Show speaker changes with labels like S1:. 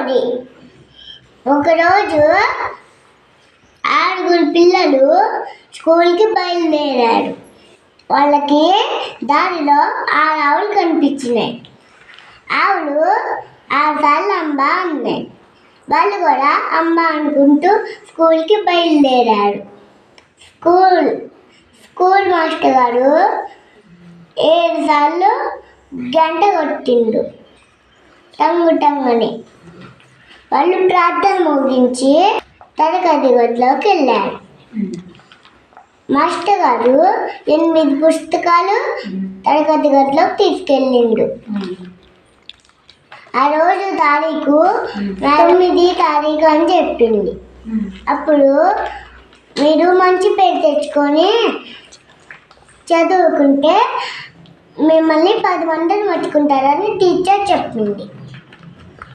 S1: Story ఒకరోజు ఆరుగురు పిల్లలు స్కూల్కి బయలుదేరారు. వాళ్ళకి దారిలో ఆరు ఆవులు కనిపించినాయి. ఆవులు ఆరు సార్లు అమ్మ అన్నాయి వాళ్ళు కూడా అమ్మ అనుకుంటూ స్కూల్కి బయలుదేరారు. స్కూల్ స్కూల్ మాస్టర్ గారు ఏడు సార్లు గంట కొట్టిండు. టంగు టంగని వాళ్ళు ప్రార్థన ముగించి తరగతి గదిలోకి వెళ్ళారు. మాస్టర్ గారు ఎనిమిది పుస్తకాలు తరగతి గదిలోకి తీసుకెళ్ళిండు. ఆ రోజు తారీఖు తొమ్మిది తారీఖు అని చెప్పింది. అప్పుడు మీరు మంచి పేరు తెచ్చుకొని చదువుకుంటే మిమ్మల్ని పది మందిని పట్టుకుంటారని టీచర్ చెప్పింది.